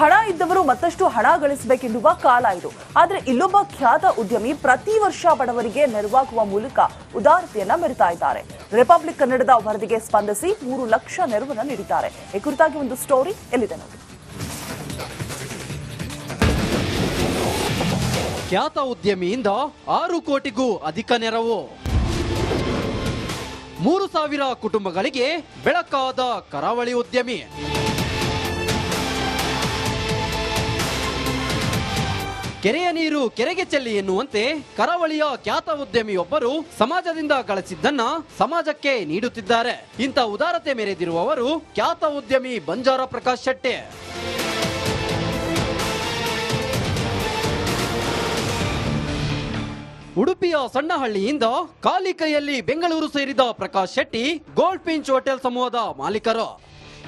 ಹಣ ಇದ್ದವರು ಮತ್ತಷ್ಟು ಹಣ ಗಳಿಸಬೇಕೆನ್ನುವ ಕಾಲ ಇದು. ಆದ್ರೆ ಇಲ್ಲೊಬ್ಬ ಖ್ಯಾತ ಉದ್ಯಮಿ ಪ್ರತಿ ವರ್ಷ ಬಡವರಿಗೆ ನೆರವಾಗುವ ಮೂಲಕ ಉದಾರತೆಯನ್ನ ಮೆರೆತಾ ಇದ್ದಾರೆ. ರಿಪಬ್ಲಿಕ್ ಕನ್ನಡದ ವರದಿಗೆ ಸ್ಪಂದಿಸಿ ಮೂರು ಲಕ್ಷ ನೆರವನ್ನ ನೀಡಿದ್ದಾರೆ. ಈ ಕುರಿತಾಗಿ ಒಂದು ಸ್ಟೋರಿ ಎಲ್ಲಿದೆ ನೋಡಿ. ಖ್ಯಾತ ಉದ್ಯಮಿಯಿಂದ ಆರು ಕೋಟಿಗೂ ಅಧಿಕ ನೆರವು. ಮೂರು ಸಾವಿರ ಕುಟುಂಬಗಳಿಗೆ ಬೆಳಕಾದ ಕರಾವಳಿ ಉದ್ಯಮಿ. ಕೆರೆಯ ನೀರು ಕೆರೆಗೆ ಚೆಲ್ಲಿ ಎನ್ನುವಂತೆ ಕರಾವಳಿಯ ಖ್ಯಾತ ಉದ್ಯಮಿಯೊಬ್ಬರು ಸಮಾಜದಿಂದ ಗಳಿಸಿದ್ದನ್ನ ಸಮಾಜಕ್ಕೆ ನೀಡುತ್ತಿದ್ದಾರೆ. ಇಂಥ ಉದಾರತೆ ಮೆರೆದಿರುವವರು ಖ್ಯಾತ ಉದ್ಯಮಿ ಬಂಜಾರ ಪ್ರಕಾಶ್ ಶೆಟ್ಟಿ. ಉಡುಪಿಯ ಸಣ್ಣಹಳ್ಳಿಯಿಂದ ಕಾಲಿಕೈಯಲ್ಲಿ ಬೆಂಗಳೂರು ಸೇರಿದ Prakash Shetty Goldfinch hotel ಸಮೂಹದ ಮಾಲೀಕರು.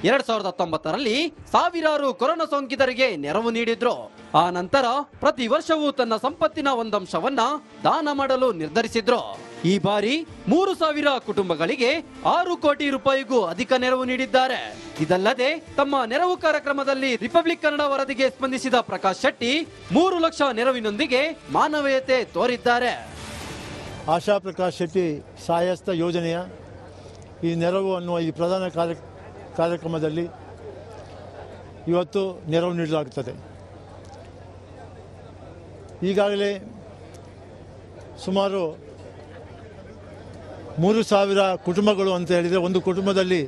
ಎರಡ್ ಸಾವಿರದ ಹತ್ತೊಂಬತ್ತರಲ್ಲಿ ಸಾವಿರಾರು ಕೊರೋನಾ ಸೋಂಕಿತರಿಗೆ ನೆರವು ನೀಡಿದ್ರು. ಆ ನಂತರ ಪ್ರತಿ ವರ್ಷವೂ ತನ್ನ ಸಂಪತ್ತಿನ ಒಂದಂಶವನ್ನ ದಾನ ಮಾಡಲು ನಿರ್ಧರಿಸಿದ್ರು. ಈ ಬಾರಿ ಮೂರು ಸಾವಿರ ಕುಟುಂಬಗಳಿಗೆ ಆರು ಕೋಟಿ ರೂಪಾಯಿಗೂ ಅಧಿಕ ನೆರವು ನೀಡಿದ್ದಾರೆ. ಇದಲ್ಲದೆ ತಮ್ಮ ನೆರವು ಕಾರ್ಯಕ್ರಮದಲ್ಲಿ ರಿಪಬ್ಲಿಕ್ ಕನ್ನಡ ವರದಿಗೆ ಸ್ಪಂದಿಸಿದ ಪ್ರಕಾಶ್ ಶೆಟ್ಟಿ ಮೂರು ಲಕ್ಷ ನೆರವಿನೊಂದಿಗೆ ಮಾನವೀಯತೆ ತೋರಿದ್ದಾರೆ. ಆಶಾ ಪ್ರಕಾಶ್ ಶೆಟ್ಟಿ ಸಹಾಯಸ್ಥ ಯೋಜನೆಯ ಈ ನೆರವು ಅನ್ನುವ ಈ ಪ್ರಧಾನ ಕಾರ್ಯ ಕಾರ್ಯಕ್ರಮದಲ್ಲಿ ಇವತ್ತು ನೆರವು ನೀಡಲಾಗುತ್ತದೆ. ಈಗಾಗಲೇ ಸುಮಾರು ಮೂರು ಸಾವಿರ ಕುಟುಂಬಗಳು ಅಂತ ಹೇಳಿದರೆ ಒಂದು ಕುಟುಂಬದಲ್ಲಿ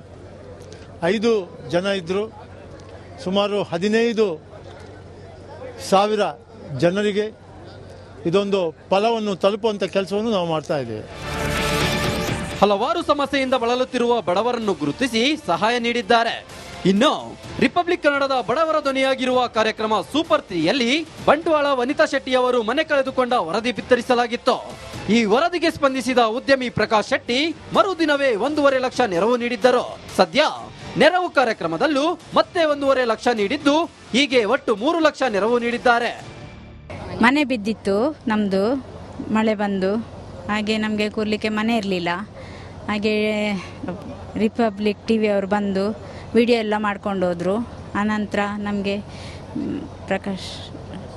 ಐದು ಜನ ಇದ್ದರು ಸುಮಾರು ಹದಿನೈದು ಸಾವಿರ ಜನರಿಗೆ ಇದೊಂದು ಫಲವನ್ನು ತಲುಪುವಂಥ ಕೆಲಸವನ್ನು ನಾವು ಮಾಡ್ತಾ ಇದ್ದೇವೆ. ಹಲವಾರು ಸಮಸ್ಯೆಯಿಂದ ಬಳಲುತ್ತಿರುವ ಬಡವರನ್ನು ಗುರುತಿಸಿ ಸಹಾಯ ನೀಡಿದ್ದಾರೆ. ಇನ್ನು, ರಿಪಬ್ಲಿಕ್ ಕನ್ನಡದ ಬಡವರ ಧ್ವನಿಯಾಗಿರುವ ಕಾರ್ಯಕ್ರಮ ಸೂಪರ್ ತ್ರೀಯಲ್ಲಿ ಬಂಟ್ವಾಳ ವನಿತಾ ಶೆಟ್ಟಿ ಅವರು ಮನೆ ಕಳೆದುಕೊಂಡ ವರದಿ ಬಿತ್ತರಿಸಲಾಗಿತ್ತು. ಈ ವರದಿಗೆ ಸ್ಪಂದಿಸಿದ ಉದ್ಯಮಿ ಪ್ರಕಾಶ್ ಶೆಟ್ಟಿ ಮರುದಿನವೇ ಒಂದೂವರೆ ಲಕ್ಷ ನೆರವು ನೀಡಿದ್ದರು. ಸದ್ಯ ನೆರವು ಕಾರ್ಯಕ್ರಮದಲ್ಲೂ ಮತ್ತೆ ಒಂದೂವರೆ ಲಕ್ಷ ನೀಡಿದ್ದು ಹೀಗೆ ಒಟ್ಟು ಮೂರು ಲಕ್ಷ ನೆರವು ನೀಡಿದ್ದಾರೆ. ಮನೆ ಬಿದ್ದಿತ್ತು ನಮ್ಮದು ಮಳೆ ಬಂದು, ಹಾಗೆ ನಮಗೆ ಕೂರ್ಲಿಕ್ಕೆ ಮನೆ ಇರಲಿಲ್ಲ. ಹಾಗೆ ರಿಪಬ್ಲಿಕ್ ಟಿ ವಿ ಅವರು ಬಂದು ವಿಡಿಯೋ ಎಲ್ಲ ಮಾಡ್ಕೊಂಡು ಹೋದರು. ಆನಂತರ ನಮಗೆ ಪ್ರಕಾಶ್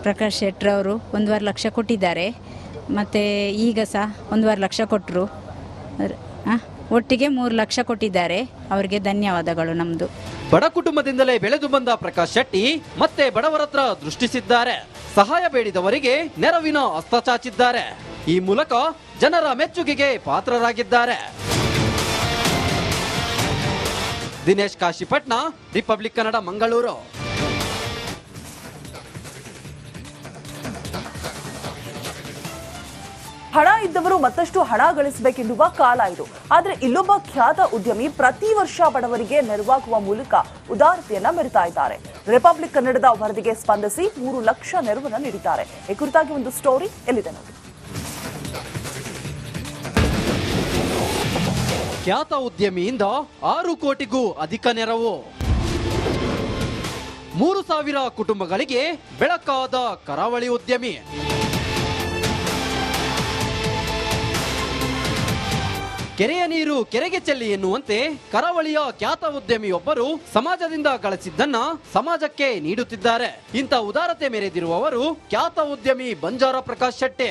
ಪ್ರಕಾಶ್ ಶೆಟ್ರವರು ಒಂದೂವರೆ ಲಕ್ಷ ಕೊಟ್ಟಿದ್ದಾರೆ. ಮತ್ತು ಈಗ ಸಹ ಒಂದೂವರೆ ಲಕ್ಷ ಕೊಟ್ಟರು ಒಟ್ಟಿಗೆ ಮೂರು ಲಕ್ಷ ಕೊಟ್ಟಿದ್ದಾರೆ. ಅವರಿಗೆ ಧನ್ಯವಾದಗಳು ನಮ್ಮದು ಬಡ ಕುಟುಂಬದಿಂದಲೇ ಬೆಳೆದು ಬಂದ ಪ್ರಕಾಶ್ ಶೆಟ್ಟಿ ಮತ್ತೆ ಬಡವರ ಹತ್ರ ದೃಷ್ಟಿಸಿದ್ದಾರೆ. ಸಹಾಯ ಬೇಡಿದವರಿಗೆ ನೆರವಿನ ಹಸ್ತ ಚಾಚಿದ್ದಾರೆ. ಈ ಮೂಲಕ ಜನರ ಮೆಚ್ಚುಗೆಗೆ ಪಾತ್ರರಾಗಿದ್ದಾರೆ. ದಿನೇಶ್ ಕಾಶಿಪಟ್ನ ರಿಪಬ್ಲಿಕ್ ಕನ್ನಡ ಮಂಗಳೂರು ಹಣ ಇದ್ದವರು ಮತ್ತಷ್ಟು ಹಣ ಗಳಿಸಬೇಕೆನ್ನುವ ಕಾಲ ಇದು. ಆದರೆ ಇಲ್ಲೊಬ್ಬ ಖ್ಯಾತ ಉದ್ಯಮಿ ಪ್ರತಿ ವರ್ಷ ಬಡವರಿಗೆ ನೆರವಾಗುವ ಮೂಲಕ ಉದಾರತೆಯನ್ನ ಮೆರೆತಾ ಇದ್ದಾರೆ. ರಿಪಬ್ಲಿಕ್ ಕನ್ನಡದ ವರದಿಗೆ ಸ್ಪಂದಿಸಿ ಮೂರು ಲಕ್ಷ ನೆರವನ್ನ ನೀಡಿದ್ದಾರೆ. ಈ ಕುರಿತಾಗಿ ಒಂದು ಸ್ಟೋರಿ ಎಲ್ಲಿದೆ ನೋಡಿ. ಖ್ಯಾತ ಉದ್ಯಮಿಯಿಂದ ಆರು ಕೋಟಿಗೂ ಅಧಿಕ ನೆರವು. ಮೂರು ಸಾವಿರ ಕುಟುಂಬಗಳಿಗೆ ಬೆಳಕಾದ ಕರಾವಳಿ ಉದ್ಯಮಿ. ಕೆರೆಯ ನೀರು ಕೆರೆಗೆ ಚೆಲ್ಲಿ ಎನ್ನುವಂತೆ ಕರಾವಳಿಯ ಖ್ಯಾತ ಉದ್ಯಮಿಯೊಬ್ಬರು ಸಮಾಜದಿಂದ ಗಳಿಸಿದ್ದನ್ನ ಸಮಾಜಕ್ಕೆ ನೀಡುತ್ತಿದ್ದಾರೆ. ಇಂಥ ಉದಾರತೆ ಮೆರೆದಿರುವವರು ಖ್ಯಾತ ಉದ್ಯಮಿ ಬಂಜಾರ ಪ್ರಕಾಶ್ ಶೆಟ್ಟಿ.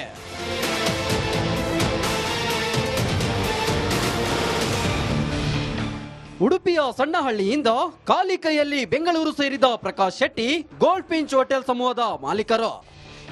ಉಡುಪಿಯ ಸಣ್ಣಹಳ್ಳಿಯಿಂದ ಖಾಲಿ ಕೈಯಲ್ಲಿ ಬೆಂಗಳೂರು ಸೇರಿದ Prakash Shetty Goldfinch hotel ಸಮೂಹದ ಮಾಲೀಕರು.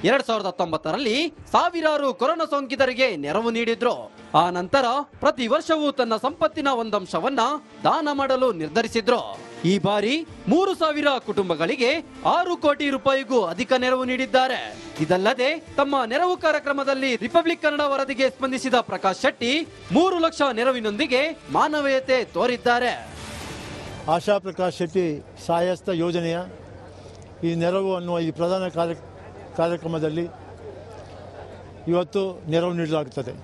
ಎರಡ್ ಸಾವಿರದ ಹತ್ತೊಂಬತ್ತರಲ್ಲಿ ಸಾವಿರಾರು ಕೊರೋನಾ ಸೋಂಕಿತರಿಗೆ ನೆರವು ನೀಡಿದ್ರು. ಆ ನಂತರ ಪ್ರತಿ ವರ್ಷವೂ ತನ್ನ ಸಂಪತ್ತಿನ ಒಂದಂಶವನ್ನ ದಾನ ಮಾಡಲು ನಿರ್ಧರಿಸಿದ್ರು. ಈ ಬಾರಿ ಮೂರು ಸಾವಿರ ಕುಟುಂಬಗಳಿಗೆ ಆರು ಕೋಟಿ ರೂಪಾಯಿಗೂ ಅಧಿಕ ನೆರವು ನೀಡಿದ್ದಾರೆ. ಇದಲ್ಲದೆ ತಮ್ಮ ನೆರವು ಕಾರ್ಯಕ್ರಮದಲ್ಲಿ ರಿಪಬ್ಲಿಕ್ ಕನ್ನಡ ವರದಿಗೆ ಸ್ಪಂದಿಸಿದ ಪ್ರಕಾಶ್ ಶೆಟ್ಟಿ ಮೂರು ಲಕ್ಷ ನೆರವಿನೊಂದಿಗೆ ಮಾನವೀಯತೆ ತೋರಿದ್ದಾರೆ. ಆಶಾ ಪ್ರಕಾಶ್ ಶೆಟ್ಟಿ ಸಹಾಯಸ್ಥ ಯೋಜನೆಯ ಈ ನೆರವು ಅನ್ನುವ ಈ ಪ್ರಧಾನ ಕಾರ್ಯ ಕಾರ್ಯಕ್ರಮದಲ್ಲಿ ಇವತ್ತು ನೆರವು ನೀಡಲಾಗುತ್ತದೆ.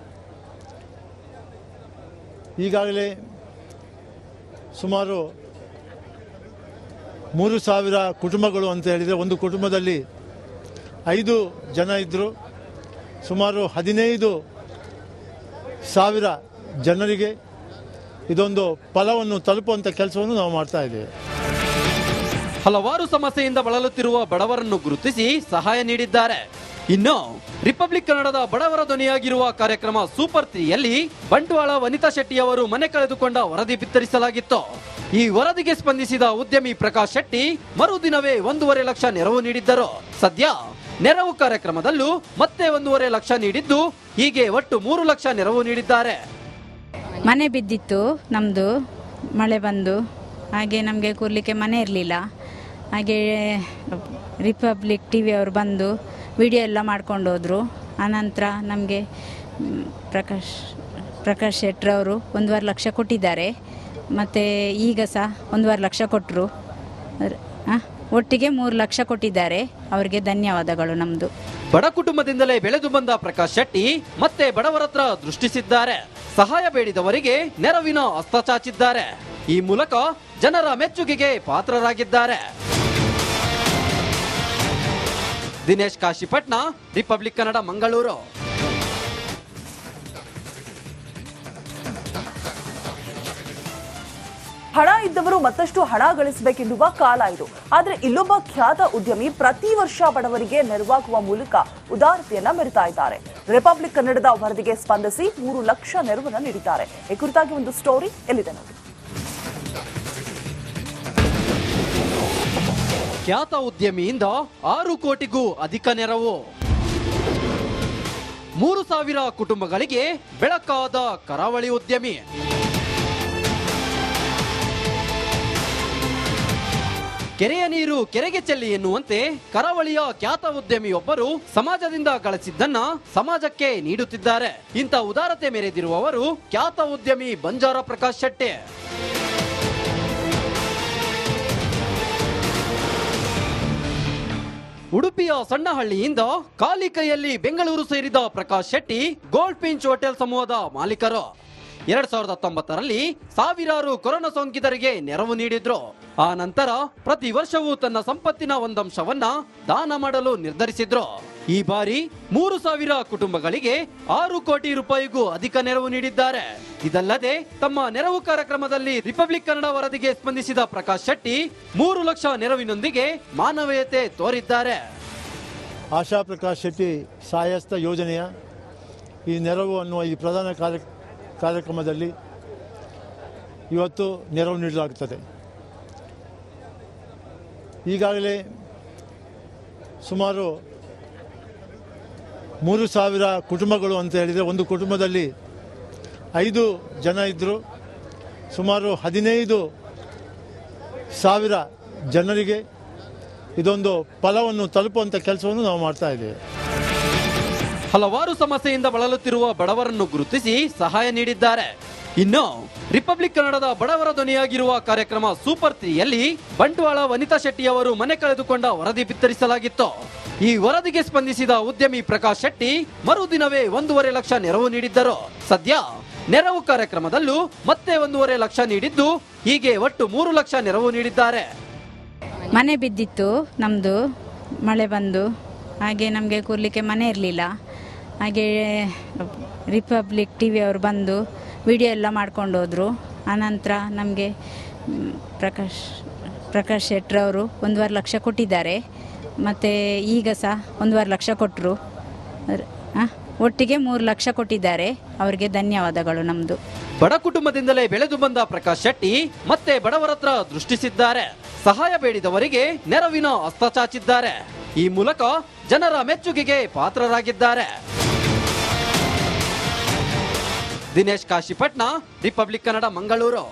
ಈಗಾಗಲೇ ಸುಮಾರು ಮೂರು ಸಾವಿರ ಕುಟುಂಬಗಳು ಅಂತ ಹೇಳಿದರೆ ಒಂದು ಕುಟುಂಬದಲ್ಲಿ ಐದು ಜನ ಇದ್ದರು ಸುಮಾರು ಹದಿನೈದು ಸಾವಿರ ಜನರಿಗೆ ಇದೊಂದು ಫಲವನ್ನು ತಲುಪುವಂಥ ಕೆಲಸವನ್ನು ನಾವು ಮಾಡ್ತಾ ಇದ್ದೇವೆ. ಹಲವಾರು ಸಮಸ್ಯೆಯಿಂದ ಬಳಲುತ್ತಿರುವ ಬಡವರನ್ನು ಗುರುತಿಸಿ ಸಹಾಯ ನೀಡಿದ್ದಾರೆ. ಇನ್ನು ರಿಪಬ್ಲಿಕ್ ಕನ್ನಡದ ಬಡವರ ಧ್ವನಿಯಾಗಿರುವ ಕಾರ್ಯಕ್ರಮ ಸೂಪರ್ ತ್ರೀಯಲ್ಲಿ ಬಂಟ್ವಾಳ ವನಿತಾ ಶೆಟ್ಟಿ ಅವರು ಮನೆ ಕಳೆದುಕೊಂಡ ವರದಿ ಬಿತ್ತರಿಸಲಾಗಿತ್ತು. ಈ ವರದಿಗೆ ಸ್ಪಂದಿಸಿದ ಉದ್ಯಮಿ ಪ್ರಕಾಶ್ ಶೆಟ್ಟಿ ಮರುದಿನವೇ ಒಂದೂವರೆ ಲಕ್ಷ ನೆರವು ನೀಡಿದ್ದರು. ಸದ್ಯ ನೆರವು ಕಾರ್ಯಕ್ರಮದಲ್ಲೂ ಮತ್ತೆ ಒಂದೂವರೆ ಲಕ್ಷ ನೀಡಿದ್ದು ಹೀಗೆ ಒಟ್ಟು ಮೂರು ಲಕ್ಷ ನೆರವು ನೀಡಿದ್ದಾರೆ. ಮನೆ ಬಿದ್ದಿತ್ತು ನಮ್ಮದು ಮಳೆ ಬಂದು, ಹಾಗೆ ನಮಗೆ ಕೂರ್ಲಿಕ್ಕೆ ಮನೆ ಇರಲಿಲ್ಲ. ಹಾಗೆ ರಿಪಬ್ಲಿಕ್ ಟಿ ವಿ ಅವರು ಬಂದು ವಿಡಿಯೋ ಎಲ್ಲ ಮಾಡ್ಕೊಂಡು ಹೋದರು. ಆನಂತರ ನಮಗೆ ಪ್ರಕಾಶ್ ಪ್ರಕಾಶ್ ಶೆಟ್ರವರು ಒಂದೂವರೆ ಲಕ್ಷ ಕೊಟ್ಟಿದ್ದಾರೆ. ಮತ್ತು ಈಗ ಸಹ ಒಂದೂವರೆ ಲಕ್ಷ ಕೊಟ್ಟರು ಒಟ್ಟಿಗೆ ಮೂರು ಲಕ್ಷ ಕೊಟ್ಟಿದ್ದಾರೆ. ಅವರಿಗೆ ಧನ್ಯವಾದಗಳು ನಮ್ಮದು ಬಡ ಕುಟುಂಬದಿಂದಲೇ ಬೆಳೆದು ಬಂದ ಪ್ರಕಾಶ್ ಶೆಟ್ಟಿ ಮತ್ತೆ ಬಡವರ ಹತ್ರ ದೃಷ್ಟಿಸಿದ್ದಾರೆ. ಸಹಾಯ ಬೇಡಿದವರಿಗೆ ನೆರವಿನ ಹಸ್ತ ಚಾಚಿದ್ದಾರೆ. ಈ ಮೂಲಕ ಜನರ ಮೆಚ್ಚುಗೆಗೆ ಪಾತ್ರರಾಗಿದ್ದಾರೆ. ದಿನೇಶ್ ಕಾಶಿಪಟ್ನ ರಿಪಬ್ಲಿಕ್ ಕನ್ನಡ ಮಂಗಳೂರು. ಹಣ ಇದ್ದವರು ಮತ್ತಷ್ಟು ಹಣ ಗಳಿಸಬೇಕೆನ್ನುವ ಕಾಲ ಇದು. ಆದರೆ ಇಲ್ಲೊಬ್ಬ ಖ್ಯಾತ ಉದ್ಯಮಿ ಪ್ರತಿ ವರ್ಷ ಬಡವರಿಗೆ ನೆರವಾಗುವ ಮೂಲಕ ಉದಾರತೆಯನ್ನ ಮೆರಿತಾ ಇದ್ದಾರೆ. ರಿಪಬ್ಲಿಕ್ ಕನ್ನಡದ ವರದಿಗೆ ಸ್ಪಂದಿಸಿ ಮೂರು ಲಕ್ಷ ನೆರವನ್ನು ನೀಡಿದ್ದಾರೆ. ಈ ಕುರಿತಾಗಿ ಒಂದು ಸ್ಟೋರಿ ಎಲ್ಲಿದೆ ಖ್ಯಾತ ಉದ್ಯಮಿಯಿಂದ ಆರು ಕೋಟಿಗೂ ಅಧಿಕ ನೆರವು. ಮೂರು ಸಾವಿರ ಕುಟುಂಬಗಳಿಗೆ ಬೆಳಕಾದ ಕರಾವಳಿ ಉದ್ಯಮಿ. ಕೆರೆಯ ನೀರು ಕೆರೆಗೆ ಚೆಲ್ಲಿ ಎನ್ನುವಂತೆ ಕರಾವಳಿಯ ಖ್ಯಾತ ಉದ್ಯಮಿಯೊಬ್ಬರು ಸಮಾಜದಿಂದ ಗಳಿಸಿದ್ದನ್ನ ಸಮಾಜಕ್ಕೆ ನೀಡುತ್ತಿದ್ದಾರೆ. ಇಂಥ ಉದಾರತೆ ಮೆರೆದಿರುವವರು ಖ್ಯಾತ ಉದ್ಯಮಿ ಬಂಜಾರ ಪ್ರಕಾಶ್ ಶೆಟ್ಟಿ. ಉಡುಪಿಯ ಸಣ್ಣಹಳ್ಳಿಯಿಂದ ಕಾಲಿಕೈಯಲ್ಲಿ ಬೆಂಗಳೂರು ಸೇರಿದ Prakash Shetty Goldfinch hotel ಸಮೂಹದ ಮಾಲೀಕರು. ಎರಡ್ ಸಾವಿರದ ಹತ್ತೊಂಬತ್ತರಲ್ಲಿ ಸಾವಿರಾರು ಕೊರೋನಾ ಸೋಂಕಿತರಿಗೆ ನೆರವು ನೀಡಿದ್ರು. ಆ ನಂತರ ಪ್ರತಿ ವರ್ಷವೂ ತನ್ನ ಸಂಪತ್ತಿನ ಒಂದಂಶವನ್ನ ದಾನ ಮಾಡಲು ನಿರ್ಧರಿಸಿದ್ರು. ಈ ಬಾರಿ ಮೂರು ಸಾವಿರ ಕುಟುಂಬಗಳಿಗೆ ಆರು ಕೋಟಿ ರೂಪಾಯಿಗೂ ಅಧಿಕ ನೆರವು ನೀಡಿದ್ದಾರೆ. ಇದಲ್ಲದೆ ತಮ್ಮ ನೆರವು ಕಾರ್ಯಕ್ರಮದಲ್ಲಿ ರಿಪಬ್ಲಿಕ್ ಕನ್ನಡ ವರದಿಗೆ ಸ್ಪಂದಿಸಿದ ಪ್ರಕಾಶ್ ಶೆಟ್ಟಿ ಮೂರು ಲಕ್ಷ ನೆರವಿನೊಂದಿಗೆ ಮಾನವೀಯತೆ ತೋರಿದ್ದಾರೆ. ಆಶಾ ಪ್ರಕಾಶ್ ಶೆಟ್ಟಿ ಸಹಾಯಸ್ಥ ಯೋಜನೆಯ ಈ ನೆರವು ಅನ್ನುವ ಈ ಪ್ರಧಾನ ಕಾರ್ಯ ಕಾರ್ಯಕ್ರಮದಲ್ಲಿ ಇವತ್ತು ನೆರವು ನೀಡಲಾಗುತ್ತದೆ. ಈಗಾಗಲೇ ಸುಮಾರು ಮೂರು ಸಾವಿರ ಕುಟುಂಬಗಳು ಅಂತ ಹೇಳಿದರೆ ಒಂದು ಕುಟುಂಬದಲ್ಲಿ ಐದು ಜನ ಇದ್ದರು ಸುಮಾರು ಹದಿನೈದು ಸಾವಿರ ಜನರಿಗೆ ಇದೊಂದು ಫಲವನ್ನು ತಲುಪುವಂಥ ಕೆಲಸವನ್ನು ನಾವು ಮಾಡ್ತಾ ಇದ್ದೇವೆ. ಹಲವಾರು ಸಮಸ್ಯೆಯಿಂದ ಬಳಲುತ್ತಿರುವ ಬಡವರನ್ನು ಗುರುತಿಸಿ ಸಹಾಯ ನೀಡಿದ್ದಾರೆ. ಇನ್ನು, ರಿಪಬ್ಲಿಕ್ ಕನ್ನಡದ ಬಡವರ ಧ್ವನಿಯಾಗಿರುವ ಕಾರ್ಯಕ್ರಮ ಸೂಪರ್ ತ್ರೀಯಲ್ಲಿ ಬಂಟ್ವಾಳ ವನಿತಾ ಶೆಟ್ಟಿ ಅವರು ಮನೆ ಕಳೆದುಕೊಂಡ ವರದಿ ಬಿತ್ತರಿಸಲಾಗಿತ್ತು. ಈ ವರದಿಗೆ ಸ್ಪಂದಿಸಿದ ಉದ್ಯಮಿ ಪ್ರಕಾಶ್ ಶೆಟ್ಟಿ ಮರುದಿನವೇ ಒಂದೂವರೆ ಲಕ್ಷ ನೆರವು ನೀಡಿದ್ದರು. ಸದ್ಯ ನೆರವು ಕಾರ್ಯಕ್ರಮದಲ್ಲೂ ಮತ್ತೆ ಒಂದೂವರೆ ಲಕ್ಷ ನೀಡಿದ್ದು ಹೀಗೆ ಒಟ್ಟು ಮೂರು ಲಕ್ಷ ನೆರವು ನೀಡಿದ್ದಾರೆ. ಮನೆ ಬಿದ್ದಿತ್ತು ನಮ್ಮದು ಮಳೆ ಬಂದು, ಹಾಗೆ ನಮಗೆ ಕೂರ್ಲಿಕ್ಕೆ ಮನೆ ಇರಲಿಲ್ಲ. ಹಾಗೆ ರಿಪಬ್ಲಿಕ್ ಟಿ ವಿಯವರು ಬಂದು ವಿಡಿಯೋ ಎಲ್ಲ ಮಾಡ್ಕೊಂಡು ಹೋದರು. ಆನಂತರ ನಮಗೆ, ಪ್ರಕಾಶ್ ಪ್ರಕಾಶ್ ಶೆಟ್ರವರು ಒಂದೂವರೆ ಲಕ್ಷ ಕೊಟ್ಟಿದ್ದಾರೆ. ಮತ್ತು ಈಗ ಸಹ ಒಂದೂವರೆ ಲಕ್ಷ ಕೊಟ್ಟರು ಒಟ್ಟಿಗೆ ಮೂರು ಲಕ್ಷ ಕೊಟ್ಟಿದ್ದಾರೆ. ಅವರಿಗೆ ಧನ್ಯವಾದಗಳು ನಮ್ಮದು ಬಡ ಕುಟುಂಬದಿಂದಲೇ ಬೆಳೆದು ಬಂದ ಪ್ರಕಾಶ್ ಶೆಟ್ಟಿ ಮತ್ತೆ ಬಡವರ ಹತ್ರ ದೃಷ್ಟಿಸಿದ್ದಾರೆ. ಸಹಾಯ ಬೇಡಿದವರಿಗೆ ನೆರವಿನ ಹಸ್ತ ಚಾಚಿದ್ದಾರೆ. ಈ ಮೂಲಕ ಜನರ ಮೆಚ್ಚುಗೆಗೆ ಪಾತ್ರರಾಗಿದ್ದಾರೆ. ದಿನೇಶ್ ಕಾಶಿಪಟ್ನ ರಿಪಬ್ಲಿಕ್ ಕನ್ನಡ ಮಂಗಳೂರು